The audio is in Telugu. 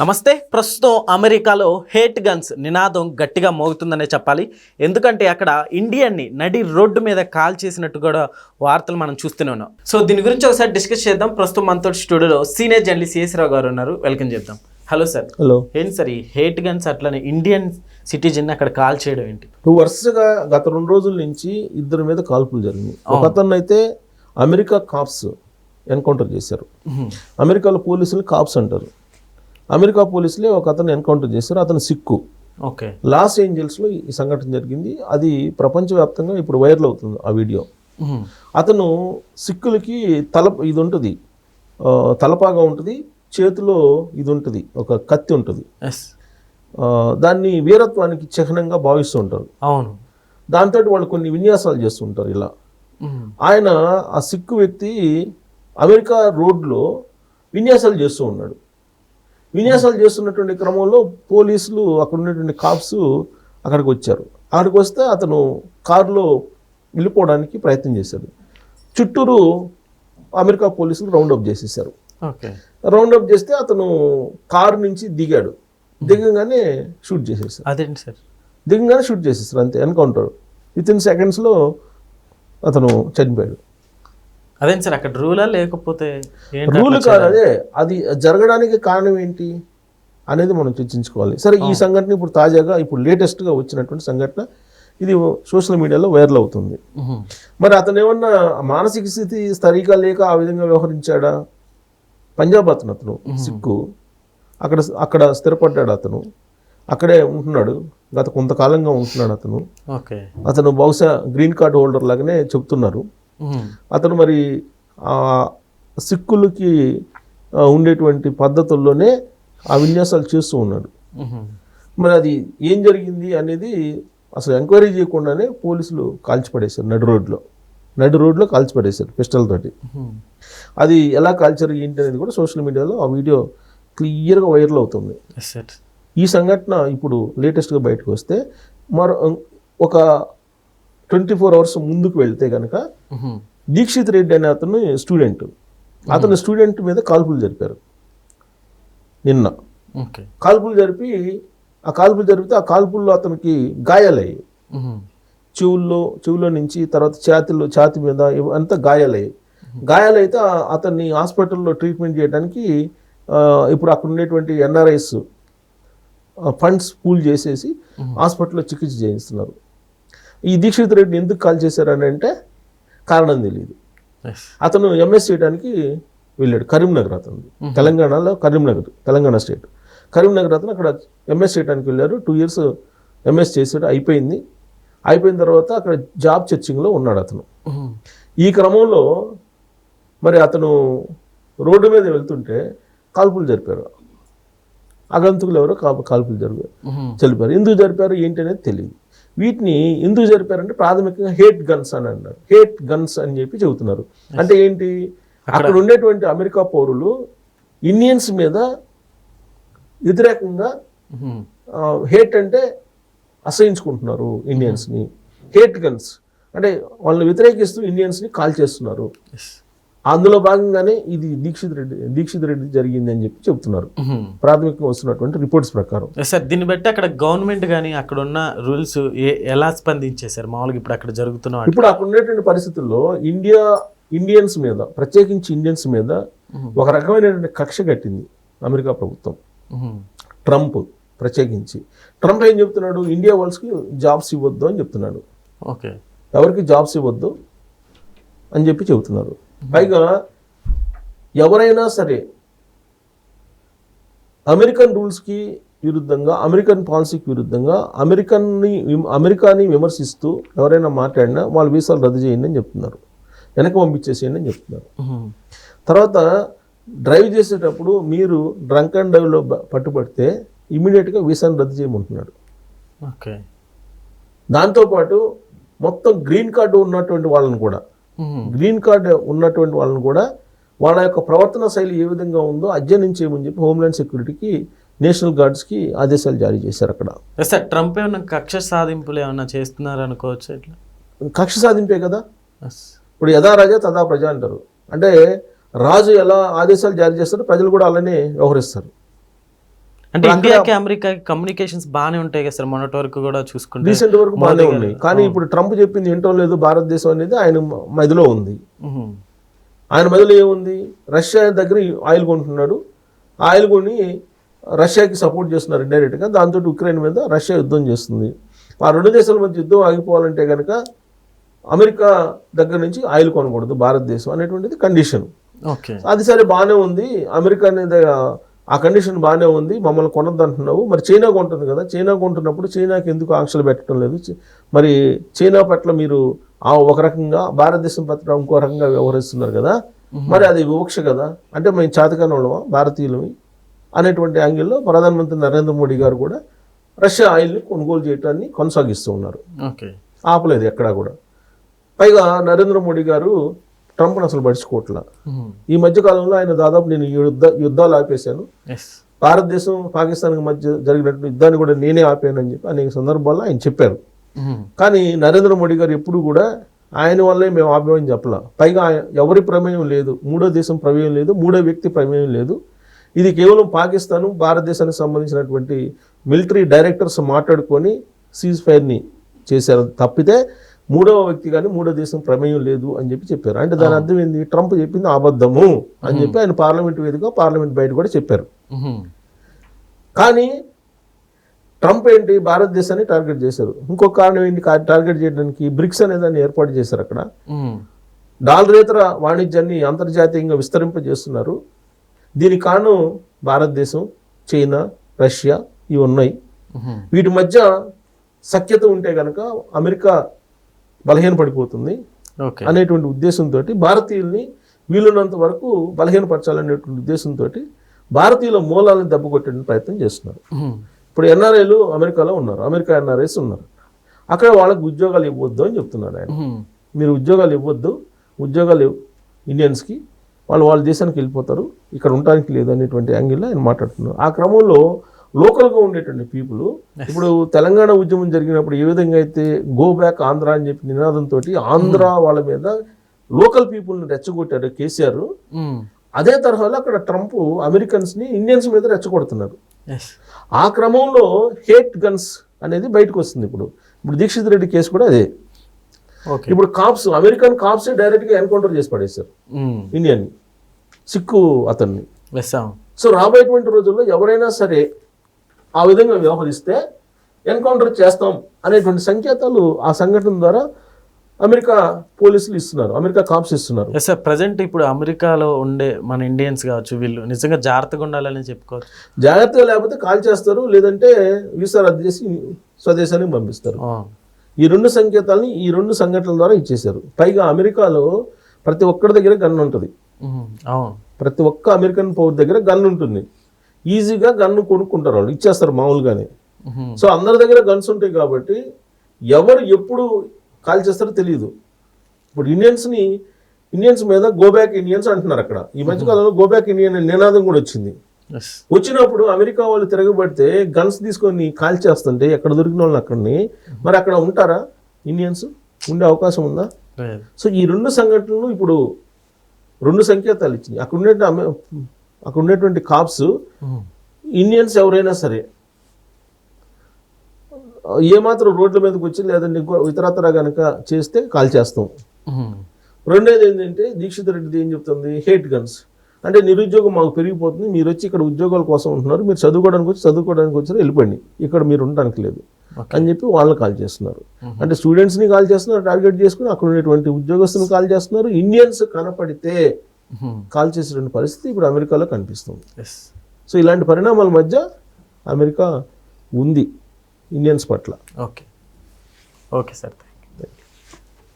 నమస్తే. ప్రస్తుతం అమెరికాలో హేట్ గన్స్ నినాదం గట్టిగా మోగుతుందనే చెప్పాలి. ఎందుకంటే అక్కడ ఇండియన్ని నడి రోడ్డు మీద కాల్ చేసినట్టు కూడా వార్తలు మనం చూస్తూనే ఉన్నాం. సో దీని గురించి ఒకసారి డిస్కస్ చేద్దాం. ప్రస్తుతం మనతో స్టూడియోలో సీనియర్ జర్నలిస్ట్ సిఎస్రావు గారు ఉన్నారు. వెల్కమ్ చేద్దాం. Hello sir. హలో. ఏంటి సార్ ఈ హేట్ గన్స్ అట్లనే ఇండియన్ సిటిజన్ అక్కడ కాల్ చేయడం ఏంటి? వరుసగా గత రెండు రోజుల నుంచి ఇద్దరి మీద కాల్పులు జరిగినాయి. ఒక అతను అయితే అమెరికా కాప్స్ ఎన్కౌంటర్ చేశారు. అమెరికాలో పోలీసులు కాప్స్ అంటారు. అమెరికా పోలీసులే ఒక అతను ఎన్కౌంటర్ చేశారు. అతను సిక్కు. ఓకే. లాస్ ఏంజల్స్లో ఈ సంఘటన జరిగింది. అది ప్రపంచవ్యాప్తంగా ఇప్పుడు వైరల్ అవుతుంది ఆ వీడియో. అతను సిక్కులకి తల ఇది ఉంటుంది తలపాగా ఉంటుంది. చేతిలో ఇది ఉంటుంది ఒక కత్తి ఉంటుంది. దాన్ని వీరత్వానికి చిహ్నంగా భావిస్తూ ఉంటారు. అవును. దాంతో వాళ్ళు కొన్ని విన్యాసాలు చేస్తుంటారు ఇలా. ఆయన ఆ సిక్కు వ్యక్తి అమెరికా రోడ్లో విన్యాసాలు చేస్తూ ఉన్నాడు. విన్యాసాలు చేస్తున్నటువంటి క్రమంలో పోలీసులు అక్కడ ఉన్నటువంటి కాప్స్ అక్కడికి వచ్చారు. అక్కడికి వస్తే అతను కారులో వెళ్ళిపోవడానికి ప్రయత్నం చేశాడు. చుట్టూరు అమెరికా పోలీసులు రౌండ్ అప్ చేసేసారు. రౌండ్ అప్ చేస్తే అతను కారు నుంచి దిగాడు. దిగంగానే షూట్ చేసేసారు. అదేంటి సార్? దిగంగానే షూట్ చేసేస్తారు అంతే ఎన్కౌంటర్ విత్ ఇన్ సెకండ్స్లో అతను చనిపోయాడు. అదేంటి సార్ అక్కడ రూలా లేకపోతే రూల్ కాదు అదే అది జరగడానికి కారణం ఏంటి అనేది మనం చర్చించుకోవాలి. సరే ఈ సంఘటన ఇప్పుడు తాజాగా ఇప్పుడు లేటెస్ట్గా వచ్చినటువంటి సంఘటన ఇది సోషల్ మీడియాలో వైరల్ అవుతుంది. మరి అతను ఏమన్నా మానసిక స్థితి సరిగా లేక ఆ విధంగా వ్యవహరించాడా? పంజాబ్ అతను అతను సిక్కు. అక్కడ అక్కడ స్థిరపడ్డాడు అతను. అక్కడే ఉంటున్నాడు గత కొంతకాలంగా ఉంటున్నాడు అతను. అతను బహుశా గ్రీన్ కార్డ్ హోల్డర్ లాగానే చెప్తున్నారు. అతను మరి ఆ సిక్కులకి ఉండేటువంటి పద్ధతుల్లోనే ఆ విన్యాసాలు చేస్తూ ఉన్నాడు. మరి అది ఏం జరిగింది అనేది అసలు ఎంక్వైరీ చేయకుండానే పోలీసులు కాల్చిపడేశారు నడి రోడ్లో నడి రోడ్లో కాల్చిపడేశారు పిస్టల్ తోటి. అది ఎలా కాల్చారు ఏంటి అనేది కూడా సోషల్ మీడియాలో ఆ వీడియో క్లియర్గా వైరల్ అవుతుంది ఈ సంఘటన ఇప్పుడు లేటెస్ట్గా బయటకు వస్తే మరో ఒక ట్వంటీ ఫోర్ అవర్స్ ముందుకు వెళ్తే కనుక. దీక్షిత్ రెడ్డి అనే అతను స్టూడెంట్. అతను స్టూడెంట్ మీద కాల్పులు జరిపారు. నిన్న. కాల్పులు జరిపి ఆ కాల్పులు జరిపితే ఆ కాల్పుల్లో అతనికి గాయాలయ్యాయి. చెవుల్లో చెవులో నుంచి తర్వాత ఛాతిలో ఛాతి మీద అంతా గాయాలయ్యాయి. గాయాలైతే అతన్ని హాస్పిటల్లో ట్రీట్మెంట్ చేయడానికి ఇప్పుడు అక్కడ ఉండేటువంటి ఎన్ఆర్ఐస్ ఫండ్స్ పూల్ చేసేసి హాస్పిటల్లో చికిత్స చేయిస్తున్నారు. ఈ దీక్షిత్ రెడ్డిని ఎందుకు కాల్ చేశారని అంటే కారణం తెలియదు అతను ఎంఎస్ చేయడానికి వెళ్ళాడు కరీంనగర్ అతను తెలంగాణలో కరీంనగర్ తెలంగాణ స్టేట్. కరీంనగర్ అతను అక్కడ ఎంఎస్ చేయడానికి వెళ్ళారు టూ ఇయర్స్ ఎంఎస్ చేసాడు అయిపోయింది. అయిపోయిన తర్వాత అక్కడ జాబ్ చర్చింగ్లో ఉన్నాడు అతను. ఈ క్రమంలో మరి అతను రోడ్డు మీద వెళ్తుంటే కాల్పులు జరిపారు. అగంతుకులు ఎవరో కాల్పులు జరిపారు. జరిపారు ఎందుకు జరిపారు ఏంటి అనేది తెలియదు వీటిని ఎందుకు జరిపారంటే ప్రాథమికంగా హేట్ గన్స్ అని అన్నారు. హేట్ గన్స్ అని చెప్పి చెబుతున్నారు. అంటే ఏంటి? అక్కడ ఉండేటువంటి అమెరికా పౌరులు ఇండియన్స్ మీద వ్యతిరేకంగా. హేట్ అంటే అసహించుకుంటున్నారు ఇండియన్స్ని. హేట్ గన్స్ అంటే వాళ్ళని వ్యతిరేకిస్తూ ఇండియన్స్ని కాల్ చేస్తున్నారు అందులో భాగంగానే ఇది దీక్షిత్ రెడ్డి దీక్షిత్ రెడ్డి జరిగింది అని చెప్పి చెబుతున్నారు మ్మ్. ప్రాథమికంగా వస్తున్నటువంటి రిపోర్ట్స్ ప్రకారం. సార్ దీన్ని బట్టి అక్కడ గవర్నమెంట్ కానీ అక్కడ ఉన్న రూల్స్ ఎలా స్పందించేశారు? మామూలుగా ఇప్పుడు అక్కడ జరుగుతున్న ఇప్పుడు అక్కడ ఉండేటువంటి పరిస్థితుల్లో ఇండియా ఇండియన్స్ మీద ప్రత్యేకించి ఇండియన్స్ మీద. ఒక రకమైనటువంటి కక్ష కట్టింది అమెరికా ప్రభుత్వం. ట్రంప్ ప్రత్యేకించి. ట్రంప్ ఏం చెప్తున్నాడు? ఇండియా వాళ్ళకి జాబ్స్ ఇవ్వద్దు అని చెప్తున్నాడు. ఓకే. ఎవరికి జాబ్స్ ఇవ్వద్దు అని చెప్పి చెబుతున్నారు. పైగా ఎవరైనా సరే అమెరికన్ రూల్స్కి విరుద్ధంగా అమెరికన్ పాలసీకి విరుద్ధంగా అమెరికన్ని అమెరికాని విమర్శిస్తూ ఎవరైనా మాట్లాడినా వాళ్ళ వీసాలు రద్దు చేయండి అని చెప్తున్నారు వెనక పంపించేసేయండి అని చెప్తున్నారు. తర్వాత డ్రైవ్ చేసేటప్పుడు మీరు డ్రంక్ అండ్ డ్రైవ్లో పట్టుబడితే ఇమీడియట్గా వీసాను రద్దు చేయమంటున్నాడు ఓకే దాంతోపాటు మొత్తం గ్రీన్ కార్డు ఉన్నటువంటి వాళ్ళని కూడా. గ్రీన్ కార్డ్ ఉన్నటువంటి వాళ్ళని కూడా వాళ్ళ యొక్క ప్రవర్తన శైలి ఏ విధంగా ఉందో అధ్యయనం చేయమని చెప్పి హోమ్లాండ్ సెక్యూరిటీకి నేషనల్ గార్డ్స్కి ఆదేశాలు జారీ చేశారు అక్కడ. సార్ ట్రంప్ ఏమన్నా కక్ష సాధింపులు ఏమన్నా చేస్తున్నారు అనుకోవచ్చు ఇట్లా? కక్ష సాధింపే కదా? ఇప్పుడు యథా రాజా తదా ప్రజ అంటారు. అంటే రాజు ఎలా ఆదేశాలు జారీ చేస్తారో ప్రజలు కూడా అలానే వ్యవహరిస్తారు. అంటే ఇండియాకి అమెరికాకి కమ్యూనికేషన్స్ బాగానే ఉంటాయి కదా సార్. మొన్నటి వరకు కూడా చూసుకుంటే. రీసెంట్ వరకు బాగానే ఉన్నాయి. కానీ ఇప్పుడు ట్రంప్ చెప్పింది ఏంటో లేదు భారతదేశం అనేది ఆయన మదిలో ఉంది. ఆయన మదిలో ఏముంది? రష్యా దగ్గర ఆయిల్ కొంటున్నాడు. ఆయిల్ కొని రష్యాకి సపోర్ట్ చేస్తున్నారు ఇండైరెక్ట్గా దాంతో ఉక్రెయిన్ మీద రష్యా యుద్ధం చేస్తుంది. ఆ రెండు దేశాల మధ్య యుద్ధం ఆగిపోవాలంటే కనుక అమెరికా దగ్గర నుంచి ఆయిల్ కొనకూడదు భారతదేశం అనేటువంటిది కండిషన్ ఓకే. అది సరే బాగానే ఉంది. అమెరికా అనేది ఆ కండిషన్ బాగానే ఉంది మమ్మల్ని కొనద్దు అంటున్నావు. మరి చైనా కొంటుంది కదా చైనా కొంటున్నప్పుడు చైనాకి ఎందుకు ఆంక్షలు పెట్టడం లేదు? మరి చైనా పట్ల మీరు ఆ ఒక రకంగా భారతదేశం పట్ల ఇంకో రకంగా వ్యవహరిస్తున్నారు కదా? మరి అది వివక్ష కదా? అంటే మేము చేతకాని వాళ్ళమా భారతీయులమి అనేటువంటి యాంగిల్లో ప్రధానమంత్రి నరేంద్ర మోడీ గారు కూడా రష్యా ఆయిల్ని కొనుగోలు చేయడాన్ని కొనసాగిస్తూ ఉన్నారు. ఓకే. ఆపలేదు ఎక్కడా కూడా. పైగా నరేంద్ర మోడీ గారు ట్రంప్ను అసలు పడుచుకోవట్లా. ఈ మధ్య కాలంలో ఆయన దాదాపు నేను యుద్ధ యుద్ధాలు ఆపేశాను. భారతదేశం పాకిస్తాన్కి మధ్య జరిగినట్టు యుద్ధాన్ని కూడా నేనే ఆపానని చెప్పి అనేక సందర్భాల్లో ఆయన చెప్పారు. కానీ నరేంద్ర మోడీ గారు ఎప్పుడు కూడా ఆయన వల్లే మేము ఆపామని చెప్పలా. పైగా ఎవరి ప్రమేయం లేదు. మూడో దేశం ప్రమేయం లేదు. మూడో వ్యక్తి ప్రమేయం లేదు. ఇది కేవలం పాకిస్తాన్ భారతదేశానికి సంబంధించినటువంటి మిలిటరీ డైరెక్టర్స్ మాట్లాడుకొని సీజ్ ఫైర్ని చేశారు తప్పితే మూడవ వ్యక్తి కానీ మూడో దేశం ప్రమేయం లేదు అని చెప్పి చెప్పారు. అంటే దాని అర్థం ఏంది? ట్రంప్ చెప్పింది అబద్ధము అని చెప్పి ఆయన పార్లమెంట్ వేదిక పార్లమెంట్ బయట కూడా చెప్పారు. కానీ ట్రంప్ ఏంటి? భారతదేశాన్ని టార్గెట్ చేశారు. ఇంకొక కారణం ఏంటి? టార్గెట్ చేయడానికి బ్రిక్స్ అనే దాన్ని ఏర్పాటు చేశారు అక్కడ. డాలరేతర వాణిజ్యాన్ని అంతర్జాతీయంగా విస్తరింపజేస్తున్నారు. దీనికి కారణం భారతదేశం చైనా రష్యా ఇవి ఉన్నాయి. వీటి మధ్య సఖ్యత ఉంటే కనుక అమెరికా బలహీనపడిపోతుంది ఓకే. అనేటువంటి ఉద్దేశంతో భారతీయుల్ని వీలున్నంత వరకు బలహీనపరచాలనేటువంటి ఉద్దేశంతో భారతీయుల మూలాలను దెబ్బకొట్టే ప్రయత్నం చేస్తున్నారు. ఇప్పుడు ఎన్ఆర్ఐలు అమెరికాలో ఉన్నారు. అమెరికా ఎన్ఆర్ఐస్ ఉన్నారు. అక్కడ వాళ్ళకి ఉద్యోగాలు ఇవ్వద్దు అని చెప్తున్నాడు ఆయన. మీరు ఉద్యోగాలు ఇవ్వద్దు. ఉద్యోగాలు ఇండియన్స్కి. వాళ్ళు వాళ్ళ దేశానికి వెళ్ళిపోతారు. ఇక్కడ ఉండడానికి లేదు అనేటువంటి యాంగిల్లో ఆయన మాట్లాడుతున్నారు. ఆ క్రమంలో లోకల్గా ఉండేటువంటి పీపుల్ ఇప్పుడు తెలంగాణ ఉద్యమం జరిగినప్పుడు ఏ విధంగా అయితే గో బ్యాక్ ఆంధ్ర అని చెప్పి నినాదంతో ఆంధ్ర వాళ్ళ మీద లోకల్ పీపుల్ని రెచ్చగొట్టారు కేసీఆర్. ఉహు. అదే తరహాలో అక్కడ ట్రంప్ అమెరికన్స్ని ఇండియన్స్ మీద రెచ్చగొడుతున్నారు. ఆ క్రమంలో హేట్ గన్స్ అనేది బయటకు వస్తుంది ఇప్పుడు. ఇప్పుడు దీక్షిత్ రెడ్డి కేసు కూడా అదే. ఓకే ఇప్పుడు కాప్స్ అమెరికన్ కాప్స్ డైరెక్ట్గా ఎన్కౌంటర్ చేసి పడేశారు. ఉహు. ఇండియన్ సిక్కు అతన్ని. సో రాబోయేటువంటి రోజుల్లో ఎవరైనా సరే ఆ విధంగా వ్యవహరిస్తే ఎన్కౌంటర్ చేస్తాం అనేటువంటి సంకేతాలు ఆ సంఘటన ద్వారా అమెరికా పోలీసులు ఇస్తున్నారు అమెరికా కాప్స్ ఇస్తున్నారు. సార్ ప్రజెంట్ ఇప్పుడు అమెరికాలో ఉండే మన ఇండియన్స్ కావచ్చు వీళ్ళు నిజంగా జాగ్రత్తగా ఉండాలని చెప్పుకోవచ్చు. జాగ్రత్తగా లేకపోతే కాల్ చేస్తారు లేదంటే వీసా రద్దు చేసి స్వదేశానికి పంపిస్తారు. ఈ రెండు సంకేతాలని ఈ రెండు సంఘటనల ద్వారా ఇచ్చేశారు. పైగా అమెరికాలో ప్రతి ఒక్కరి దగ్గర గన్ ఉంటుంది. ప్రతి ఒక్క అమెరికన్ పౌర్ దగ్గర గన్ ఉంటుంది. ఈజీగా గన్ను కొనుక్కుంటారు వాళ్ళు ఇచ్చేస్తారు మామూలుగానే. సో అందరి దగ్గర గన్స్ ఉంటాయి కాబట్టి ఎవరు ఎప్పుడు కాల్ చేస్తారో తెలియదు ఇప్పుడు ఇండియన్స్ని ఇండియన్స్ మీద గో బ్యాక్ ఇండియన్స్ అంటున్నారు అక్కడ. ఈ మధ్య కాలంలో గో బ్యాక్ ఇండియన్ అనే నినాదం కూడా వచ్చింది. వచ్చినప్పుడు అమెరికా వాళ్ళు తిరగబడితే గన్స్ తీసుకొని కాల్ చేస్తుంటే ఎక్కడ దొరికిన వాళ్ళని అక్కడిని మరి అక్కడ ఉంటారా ఇండియన్స్? ఉండే అవకాశం ఉందా? సో ఈ రెండు సంఘటనలు ఇప్పుడు రెండు సంకేతాలు ఇచ్చినాయి. అక్కడ ఉండే అక్కడ ఉండేటువంటి కాప్స్. ఇండియన్స్ ఎవరైనా సరే ఏమాత్రం రోడ్ల మీదకి వచ్చి లేదంటే ఇతరత్ర కనుక చేస్తే కాల్ చేస్తాం. రెండోది ఏంటంటే దీక్షిత్ రెడ్డిది ఏం చెప్తుంది హేట్ గన్స్ అంటే నిరుద్యోగం మాకు పెరిగిపోతుంది మీరు వచ్చి ఇక్కడ ఉద్యోగాల కోసం ఉంటున్నారు మీరు చదువుకోవడానికి వచ్చి చదువుకోవడానికి వచ్చారు వెళ్ళిపోండి ఇక్కడ మీరు ఉండడానికి లేదు. అని చెప్పి వాళ్ళని కాల్ చేస్తున్నారు అంటే స్టూడెంట్స్ని కాల్ చేస్తున్నారు టార్గెట్ చేసుకుని అక్కడ ఉండేటువంటి ఉద్యోగస్తులను కాల్ చేస్తున్నారు ఇండియన్స్ కనపడితే. కాల్ చేసేటువంటి పరిస్థితి ఇప్పుడు అమెరికాలో కనిపిస్తుంది. ఎస్ సో ఇలాంటి పరిణామాల మధ్య అమెరికా ఉంది ఇండియన్స్ పట్ల. Okay okay sir